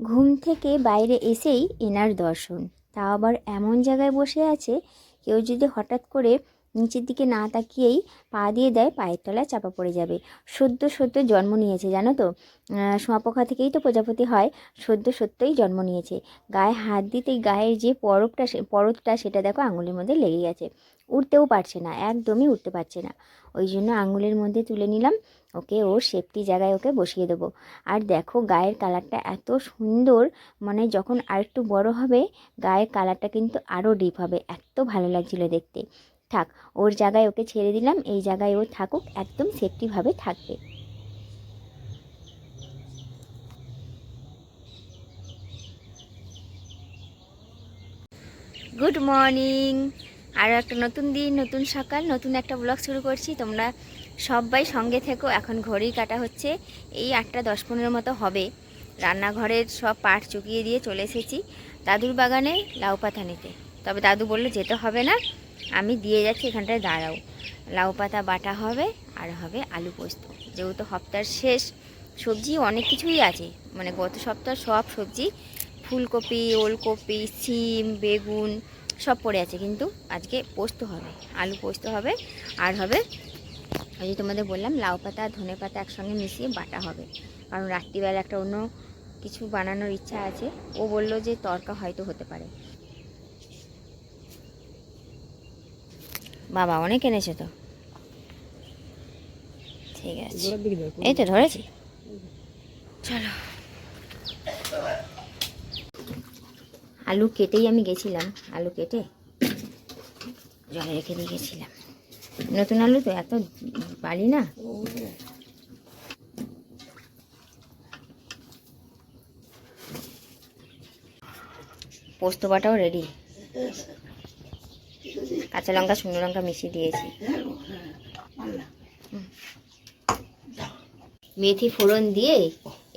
ঘুম থেকে বাইরে এসেই এনার দর্শন। তাও আবার এমন জায়গায় বসে আছে কেউ যদি হঠাৎ করে নিচের দিকে না তাকিয়েই পা দিয়ে দেয় পায়ের তলায় চাপা পড়ে যাবে। সদ্য সদ্য জন্ম নিয়েছে জানো তো? আহ, শুঁয়াপোকা থেকেই তো প্রজাপতি হয় সদ্য সত্যই জন্ম নিয়েছে। গায়ে হাত দিতেই গায়ের যে পরবটা পরতটা সেটা দেখো আঙুলের মধ্যে লেগে গেছে উঠতেও পারছে না, একদমই উঠতে পারছে না। ওই জন্য আঙুলের মধ্যে তুলে নিলাম, ওকে ওর সেফটি জায়গায় ওকে বসিয়ে দেবো। আর দেখো গায়ের কালারটা এত সুন্দর মানে যখন আরেকটু বড় হবে, গায়ের কালারটা কিন্তু আরও ডিপ হবে। এত ভালো লাগছিল দেখতে। থাক, ওর জায়গায় ওকে ছেড়ে দিলাম, এই জায়গায় ও থাকুক, একদম সেফটিভাবে থাকবে। গুড মর্নিং আরও একটা নতুন দিন, নতুন সকাল, নতুন একটা ব্লগ শুরু করছি। তোমরা সবাই সঙ্গে থেকো, এখন ঘড়ি কাটা হচ্ছে, এই আটটা দশ পনেরো মতো হবে। রান্নাঘরের সব পাট চুকিয়ে দিয়ে চলে এসেছি দাদুর বাগানে লাউ পাতা নিতে। তবে দাদু বলল, যেতে হবে না, আমি দিয়ে যাচ্ছি, এখানটায় দাঁড়াও। লাউ পাতা, বাটা হবে, আর হবে আলু পোস্ত। যেহেতু হপ্তার শেষ সবজি, অনেক কিছুই আছে। মানে গত সপ্তাহ সব সবজি, ফুলকপি, ওলকপি, সিম, বেগুন সব পড়ে আছে কিন্তু আজকে পোস্ত হবে আলু পোস্ত হবে আর হবে ওই যে তোমাদের বললাম লাউ পাতা আর ধনে পাতা একসঙ্গে মিশিয়ে বাটা হবে। কারণ রাত্রিবেলা একটা অন্য কিছু বানানোর ইচ্ছা আছে ও বলল যে তরকা হয়তো হতে পারে। বাবা অনেক এনেছে তো? ঠিক আছে। এই তো ধরেছি। চলো। আলু কেটেই আমি গেছিলাম। আলু কেটে জলে রেখে দিয়ে গেছিলাম। নতুন আলু তো এত বালি না। পোস্ত বাটাও রেডি কাঁচা লঙ্কা, শুকনো লঙ্কা মিশিয়ে দিয়েছি। মেথি ফোড়ন দিয়ে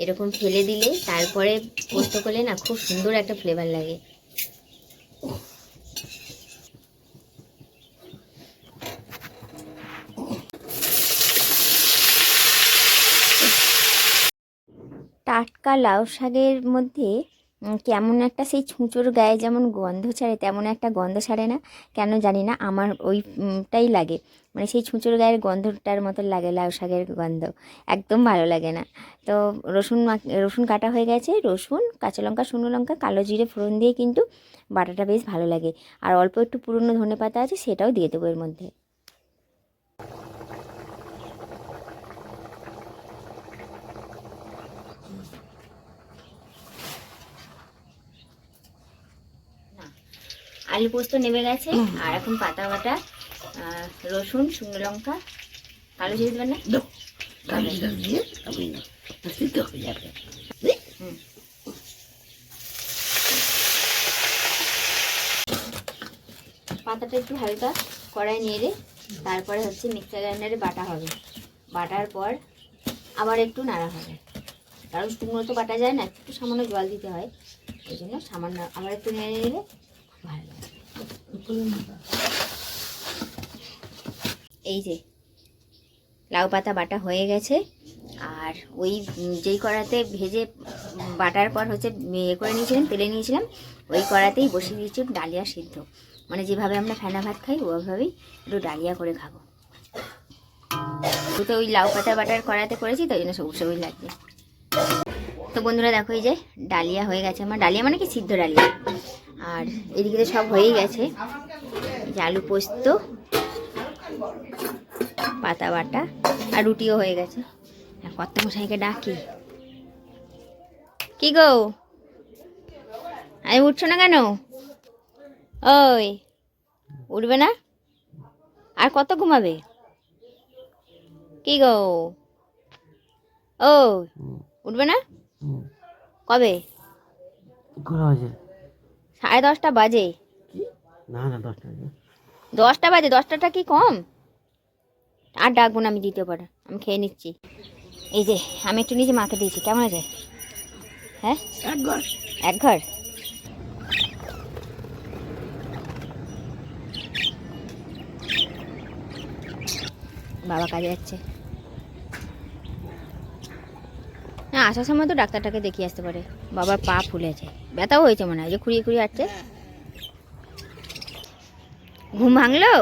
এরকম ফেলে দিলে তারপরে পোস্ত করলে না খুব সুন্দর একটা ফ্লেভার লাগে। টাটকা লাউ শাকের মধ্যে কেমন একটা সেই ছুঁচোর গায়ে যেমন গন্ধ ছাড়ে, তেমন একটা গন্ধ ছাড়ে না? কেন জানি না, আমার ওইটাই লাগে। মানে সেই ছুঁচোর গায়ের গন্ধটার মতো লাগে লাউ শাকের গন্ধ। একদম ভালো লাগে না। তো রসুন রসুন কাটা হয়ে গেছে। রসুন, কাঁচা লঙ্কা, শুকনো লঙ্কা, কালো জিরে, ফোড়ন দিয়ে কিন্তু বাটাটা বেশ ভালো লাগে। আর অল্প একটু পুরনো ধনে পাতা আছে, সেটাও দিয়ে দেবো এর মধ্যে। আলু পোস্ত নেমে গেছে আর এখন পাতা বাটা রসুন শুকনো লঙ্কা। কালো জিরে দেবেন না। পাতাটা একটু হালকা কড়াই নেড়ে তারপরে হচ্ছে মিক্সার গ্রাইন্ডারে বাটা হবে। বাটার পর আবার একটু নাড়া হবে। কারণ শুকনো তো বাটা যায় না একটু সামান্য জল দিতে হয়। ওই জন্য সামান্য আবার একটু নেড়ে নিলে এই যে, লাউ পাতা বাটা হয়ে গেছে, আর ওই যেই কড়াতে ভেজে বাটার পর হচ্ছে ইয়ে করে নিয়েছিলাম, তেলে নিয়েছিলাম, ওই কড়াতেই বসিয়ে দিয়েছি ডালিয়া সিদ্ধ। মানে যেভাবে আমরা ফেনা ভাত খাই ওইভাবেই একটু ডালিয়া করে খাব। তো ওই লাউ পাতা বাটার কড়াতে করেছি, তাই জন্য সবুজ সবুজ লাগছে। তো বন্ধুরা দেখো, এই যে ডালিয়া হয়ে গেছে আমার। ডালিয়া মানে কি? সিদ্ধ ডালিয়া। আর এদিকে তো সব হয়েই গেছে। আলু পোস্ত পাতা বাটা আর রুটিও হয়ে গেছে। আর কত মশাইকে ডাকি। কি গো? আমি উঠছো না কেন? ওই উঠবে না? আর কত ঘুমাবে? কি গো? ও উঠবে না? কবে? সাড়ে দশটা বাজে। না না দশটা বাজে। দশটা বাজে দশটাটা কি কম? আর ডাকবো না আমি দ্বিতীয় পারে আমি খেয়ে নিচ্ছি। এই যে আমি একটু নিজে মাকে দিয়েছি কেমন আছে? হ্যাঁ? একবার এক ঘর? বাবা কাজে যাচ্ছে। না আসার সময় তো ডাক্তারটাকে দেখিয়ে আসতে পারে। বাবার পা ফুলেছে। ব্যথাও হয়েছে মনে হয়, যে খুঁড়িয়ে খুঁড়িয়ে আসছে। ঘুম ভাঙলো?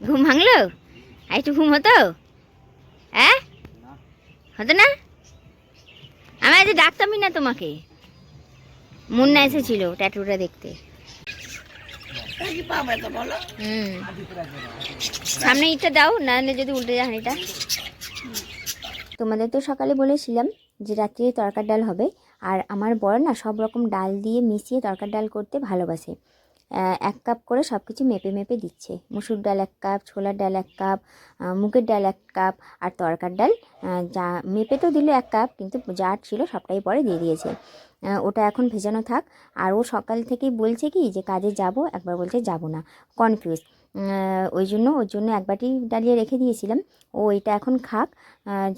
ঘুম ভাঙলো? আর একটু ঘুম হতো? হ্যাঁ? হতো না? আমি আজ ডাকতামই না তোমাকে। মুন্না এসেছিল ট্যাটুটা দেখতে। হুম। সামনে ইটটা দাও নাহলে যদি উল্টে যায় হাঁড়িটা। তোমাদের তো সকালে বলেছিলাম যে রাত্রে তরকার ডাল হবে। আর আমার বড় না সব রকম ডাল দিয়ে মিশিয়ে তরকার ডাল করতে ভালোবাসে। এক কাপ করে সব কিছু মেপে মেপে দিচ্ছে। মুসুর ডাল এক কাপ, ছোলার ডাল এক কাপ মুগের ডাল এক কাপ আর তরকার ডাল যা মেপে তো দিল এক কাপ কিন্তু যা ছিল সবটাই পরে দিয়ে দিয়েছে। ওটা এখন ভেজানো থাক। আর ও সকাল থেকেই বলছে কি যে কাজে যাব, একবার বলছে যাব না। কনফিউজ। ওই জন্য, ওর জন্য এক বাটি ডালিয়ে রেখে দিয়েছিলাম। ও এটা এখন খাক।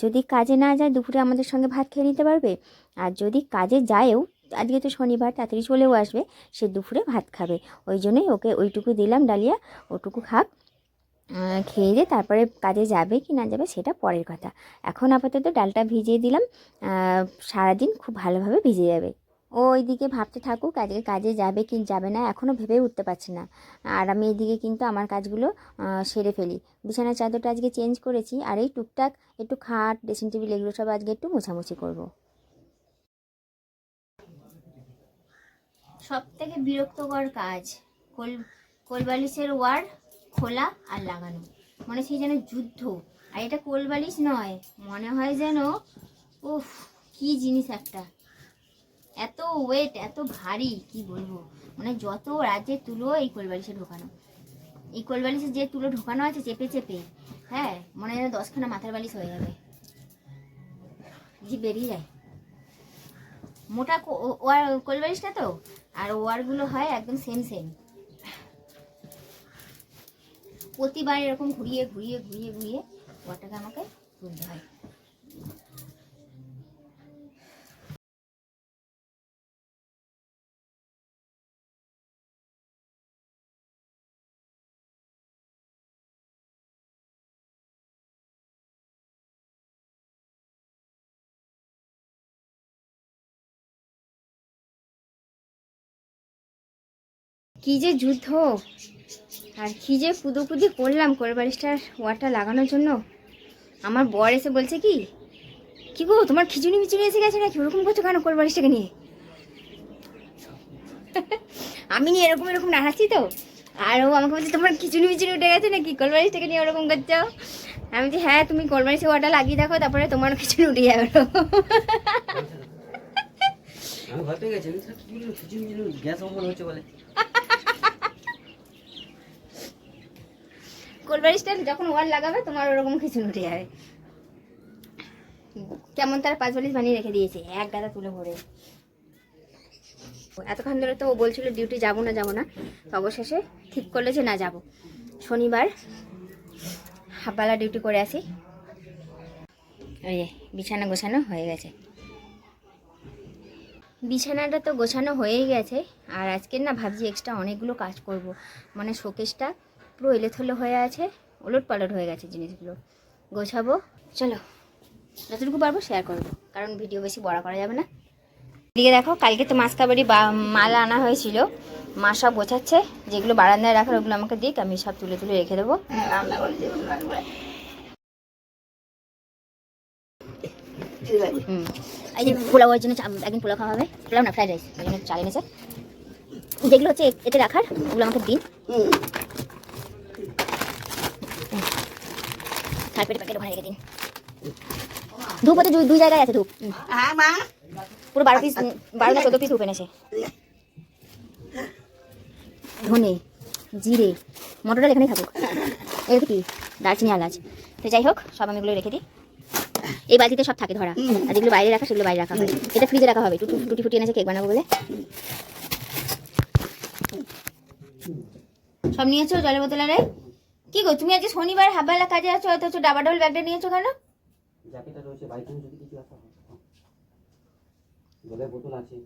যদি কাজে না যায়, দুপুরে আমাদের সঙ্গে ভাত খেয়ে নিতে পারবে। আর যদি কাজে যায়ও, আজকে তো শনিবার, তাড়াতাড়ি চলেও আসবে। সে দুপুরে ভাত খাবে। ওই জন্যই ওকে ওইটুকু দিলাম ডালিয়া, ওটুকু খাক। খেয়ে দিয়ে তারপরে কাজে যাবে কি না যাবে সেটা পরের কথা। এখন আপাতত ডালটা ভিজিয়ে দিলাম। সারাদিন খুব ভালোভাবে ভিজে যাবে। ও ওইদিকে ভাবতে থাকুক, আজকে কাজে যাবে কি যাবে না এখনও ভেবে উঠতে পারছে না। আর আমি এদিকে কিন্তু আমার কাজগুলো সেরে ফেলি। বিছানার চাদরটা আজকে চেঞ্জ করেছি, আর এই টুকটাক একটু খাট, ড্রেসিং টেবিল এগুলো সব আজকে একটু মোছামুছি করব। সব থেকে বিরক্তকর কাজ, কোল, কোলবালিশের ওয়ার খোলা আর লাগানো। মনে সেই যেন যুদ্ধ। আর এটা কোলবালিশ নয়, মনে হয় যেন, উফ, কি জিনিস একটা। এত ওয়েট এত ভারী, কি বলব? মানে যত রাজ্যে তুলো এই কোলবালিশে ঢোকানো। এই কোলবালিশে যে তুলো ঢোকানো আছে, চেপে চেপে হ্যাঁ? মনে হয় দশখানা মাথার বালিশ হয়ে যাবে। জি, বেরিয়ে যায়। মোটা ওয়ার কোলবালিশটা তো? আর ওয়ারগুলো হয় একদম সেম সেম প্রতিবার এরকম ঘুরিয়ে ঘুরিয়ে ঘুরিয়ে ঘুরিয়ে ওয়ারটাকে আমাকে তুলতে হয়। কি যে যুদ্ধ। আর কি যে কুদোকুদি করলাম কোলবালিশটার ওয়ারটা লাগানোর জন্য। আমার বর এসে বলছে কি কি গো, তোমার খিচুড়ি মিচুড়ি এসে গেছে নাকি? ওরকম করছ কেন কোলবালিশটাকে নিয়ে? আমি নিয়ে এরকম এরকম নাড়াচ্ছি তো। আর ও আমাকে বলছে, তোমার খিচুড়ি মিচুড়ি উঠে গেছে নাকি? কোলবালিশটাকে নিয়ে ওরকম করছ? আমি বলছি হ্যাঁ তুমি কোলবালিশে ওয়াটা লাগিয়ে দেখো, তারপরে তোমার খিচুড়ি উঠে যাবে। আমি ভয় পেয়ে গেছি খিচুড়ি মিচুড়ি গ্যাস অম্বল হচ্ছে বলে। কোলবালিশটা যখন ওয়ার লাগাবে, তোমার ওরকম খিচুড়ি উঠে যাবে। কেমন তার পাঁচ বালিশ বানিয়ে রেখে দিয়েছে, এক গাদা তুলে ভরে। এতক্ষণ ধরে তো ও বলছিল ডিউটি যাব না যাব না। তো অবশেষে ঠিক করলে যে, না, যাব। শনিবার হাফবেলা ডিউটি করে আসি। ওই বিছানা গোছানো হয়ে গেছে। বিছানাটা তো গোছানো হয়েই গেছে, আর আজকের না ভাবছি এক্সট্রা অনেকগুলো কাজ করব। মানে শোকেসটা পুরো এলেথলে হয়ে আছে ওলট পালট হয়ে গেছে জিনিসগুলো। গোছাবো। চলো, যতটুকু পারব শেয়ার করব, কারণ ভিডিও বেশি বড় করা যাবে না। এদিকে দেখো, কালকে তো মাছ কাবারি মাল আনা হয়েছিল। মা সব গোছাচ্ছে, যেগুলো বারান্দায় রাখার ওগুলো আমাকে দিক, আমি সব তুলে তুলে রেখে দেবো। এই যে পোলাও জন্য একদিন পোলাও খাওয়া হবে। পোলাও না ফ্রাইড রাইস ওই জন্য চাল এনেছে। যেগুলো হচ্ছে এতে রাখার, ওগুলো আমাকে দিন। কার্পেট প্যাকেট ওখানে রেখে দিন। ধূপ হচ্ছে দুই- জায়গায় আছে ধূপ। হ্যাঁ পুরো বারো পিস বারো না চোদ্দ পিস ধূপ এনেছে। ধনে জিরে মটর ডাল এখানেই থাকুক। এর কি? দারচিনি এলাচ। তো যাই হোক সব আমি এগুলো রেখে দিই। এই বালতিতে সব থাকে ধরা। আর যেগুলো বাইরে রাখা সেগুলো বাইরে রাখা হয়। এটা ফ্রিজে রাখা হবে। টুটু টুটি ফুটি এনেছে কেক বানাবো বলে। সব নিয়েছো জলের বোতল আরে? কি গো তুমি আজকে শনিবার হাবালা কাজে আছো অথচ ডাবা ডবল ব্যাগটা নিয়েছো কেন? জ্যাকেটটা রয়েছে বাইক যদি কিছু আসা হয়। জলের বোতল আছে।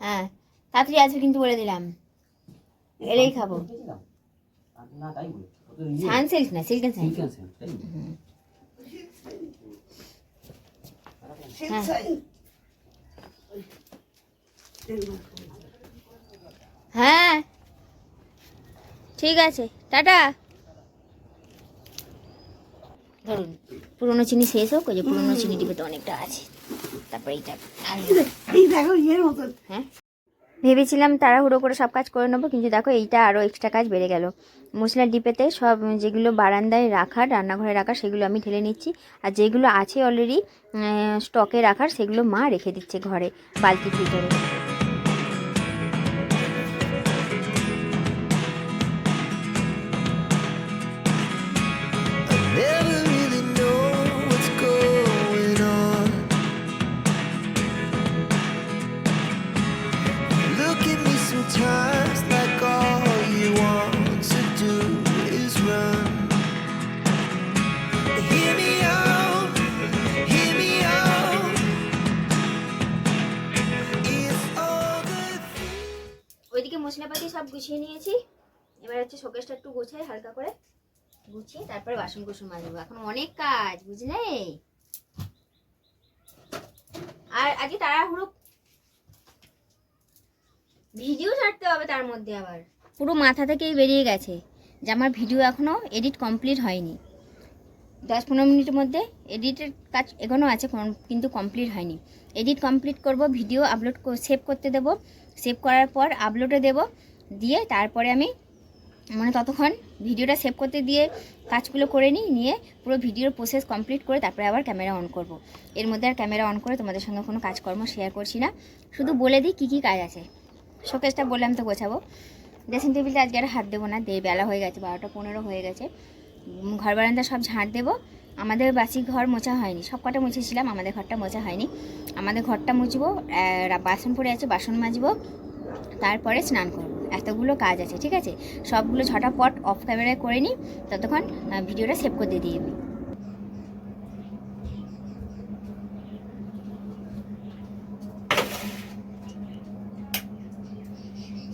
হ্যাঁ তাড়াতাড়ি আসবে কিন্তু বলে দিলাম। এলেই খাব। না তাই বলে। ও তো ইয়ে, সানসিল্ক না হ্যাঁ ঠিক আছে টাটা। ধরুন পুরনো চিনি শেষ হোক ওই যে পুরনো চিনি ডিবে তো অনেকটা আছে। তারপরে এইটা হ্যাঁ? ভেবেছিলাম তাড়াহুড়ো করে সব কাজ করে নেব কিন্তু দেখো এইটা আরও এক্সট্রা কাজ বেড়ে গেল। মশলার ডিপেতে সব যেগুলো বারান্দায় রাখার রান্নাঘরে রাখার সেগুলো আমি ঢেলে নিচ্ছি। আর যেগুলো আছে অলরেডি স্টকে রাখার সেগুলো মা রেখে দিচ্ছে ঘরে বালতির ভিতরে। এবার হচ্ছে শোকেসটা একটু গোছাই, হালকা করে গুছিয়ে তারপরে বাসন কুসন মাজবো। এখন অনেক কাজ, বুঝলে? আর আজকে তাড়াহুড়ো ভিডিও ছাড়তে হবে তার মধ্যে আবার। পুরো মাথা থেকেই বেরিয়ে গেছে যে আমার ভিডিও এখনও এডিট কমপ্লিট হয়নি। দশ পনেরো মিনিটের মধ্যে এডিটের কাজ এখনও আছে কোন- কিন্তু কমপ্লিট হয়নি। এডিট কমপ্লিট করব, ভিডিও আপলোড সেভ করতে দেব। সেভ করার পর আপলোডে দেব। দিয়ে তারপরে আমি মানে ততক্ষণ ভিডিওটা সেভ করতে দিয়ে কাজগুলো করে নিই, নিয়ে পুরো ভিডিওর প্রসেস কমপ্লিট করে তারপরে আবার ক্যামেরা অন করব। এর মধ্যে আর ক্যামেরা অন করে তোমাদের সঙ্গে কোনো কাজকর্ম শেয়ার করছি না। শুধু বলে দিই কী কী কাজ আছে। শোকেসটা বললাম তো গোছাবো। ড্রেসিং টেবিলটা আজকে আর হাত দেবো না, দেড় বেলা হয়ে গেছে, বারোটা পনেরো হয়ে গেছে। ঘর বারান্দা সব ঝাঁট দেবো। আমাদের বাসি ঘর মোছা হয়নি, সব কটা মুছেছিলাম, আমাদের ঘরটা মোছা হয়নি। আমাদের ঘরটা মুছবো বাসন পড়ে আছে, বাসন মাজবো, তারপরে স্নান করব। এতগুলো কাজ আছে, ঠিক আছে? সবগুলো ঝটাপট অফ ক্যামেরায় করে নিই ততক্ষণ ভিডিওটা সেভ করতে দিয়ে দিই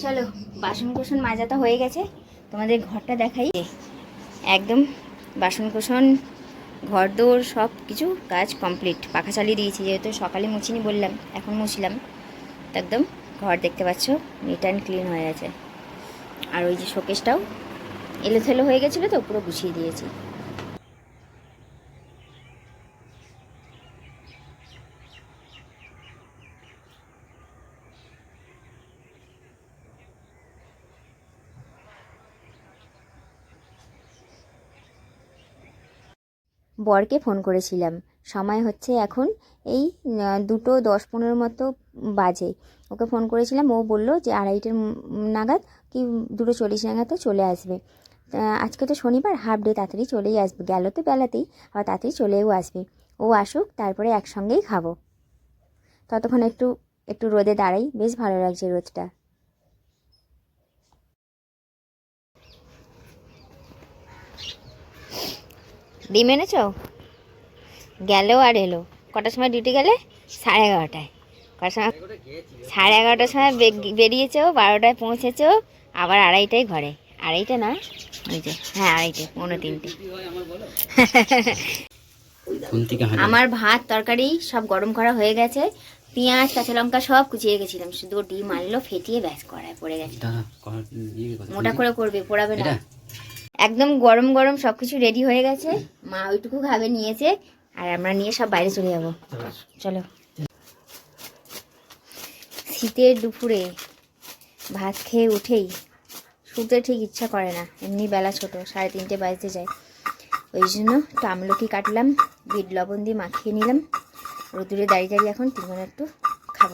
চলো বাসন কোসন মাজা তো হয়ে গেছে, তোমাদের ঘরটা দেখাই। একদম বাসন কোসন ঘর দৌড় সব কিছু কাজ কমপ্লিট পাখা চালিয়ে দিয়েছি, যেহেতু সকালে মুছিনি বললাম, এখন মুছলাম। একদম ঘর দেখতে পাচ্ছ নিট অ্যান্ড ক্লিন হয়ে আছে আর ওই যে শোকেসটাও এলোথেলো হয়ে গেছিল তো, পুরো গুছিয়ে দিয়েছি। বরকে ফোন করেছিলাম। সময় হচ্ছে এখন এই দুটো দশ পনেরো মতো বাজে। ওকে ফোন করেছিলাম, ও বলল যে আড়াইটের নাগাদ কি দুটো চল্লিশ নাগাদ তো চলে আসবে। আজকে তো শনিবার, হাফ ডে, তাড়াতাড়ি চলেই আসবে। গেল তো বেলাতেই, আবার তাড়াতাড়ি চলেও আসবে। ও আসুক, তারপরে একসঙ্গেই খাব। ততক্ষণ একটু একটু রোদে দাঁড়াই, বেশ ভালো লাগছে রোদটা। ডিম এনেছ? গেলেও আর এলো। কটার সময় ডিউটি গেলে? সাড়ে এগারোটায়। কটার সময় সাড়ে এগারোটার সময় বেরিয়েছো বারোটায় পৌঁছেছো আবার আড়াইটায় ঘরে। আড়াইটা না? ওই যে হ্যাঁ আড়াইটে পৌনে তিনটে। আমার ভাত তরকারি সব গরম করা হয়ে গেছে। পেঁয়াজ কাঁচা লঙ্কা সব কুচিয়ে গেছিলাম। শুধু ডিম আনলো ফেটিয়ে ব্যাস করায় পড়ে গেছে। ইয়ে মোটা করে করবে পড়াবে না। একদম গরম গরম সব কিছু রেডি হয়ে গেছে। মা ওইটুকু খাবে, নিয়েছে, আর আমরা নিয়ে সব বাইরে চলে যাব। চলো। শীতের দুপুরে ভাত খেয়ে উঠেই শুতে ঠিক ইচ্ছা করে না। এমনি বেলা ছোট, সাড়ে তিনটে বাজতে যায়। ওই জন্য আমলকি কাটলাম, বিট লবণ দিয়ে মাখিয়ে নিলাম। রোদুরে দাঁড়িয়ে দাঁড়িয়ে এখন তিনজন একটু খাব।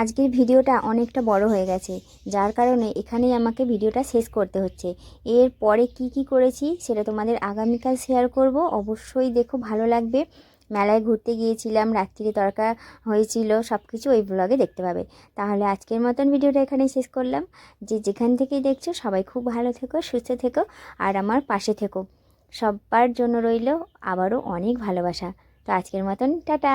আজকের ভিডিওটা অনেকটা বড় হয়ে গেছে, যার কারণে এখানেই আমাকে ভিডিওটা শেষ করতে হচ্ছে। এর পরে কি কি করেছি সেটা তোমাদের আগামীকাল শেয়ার করব, অবশ্যই দেখো ভালো লাগবে। মেলায় ঘুরতে গিয়েছিলাম, রাত্রিরে তরকা হয়েছিল সব কিছু ওই ব্লগে দেখতে পাবে। তাহলে আজকের মতন ভিডিওটা এখানেই শেষ করলাম। যে যেখান থেকেই দেখছ, সবাই খুব ভালো থেকো, সুস্থ থেকো, আর আমার পাশে থেকো। সবার জন্য রইল আবারও অনেক ভালোবাসা। তো আজকের মতন, টাটা!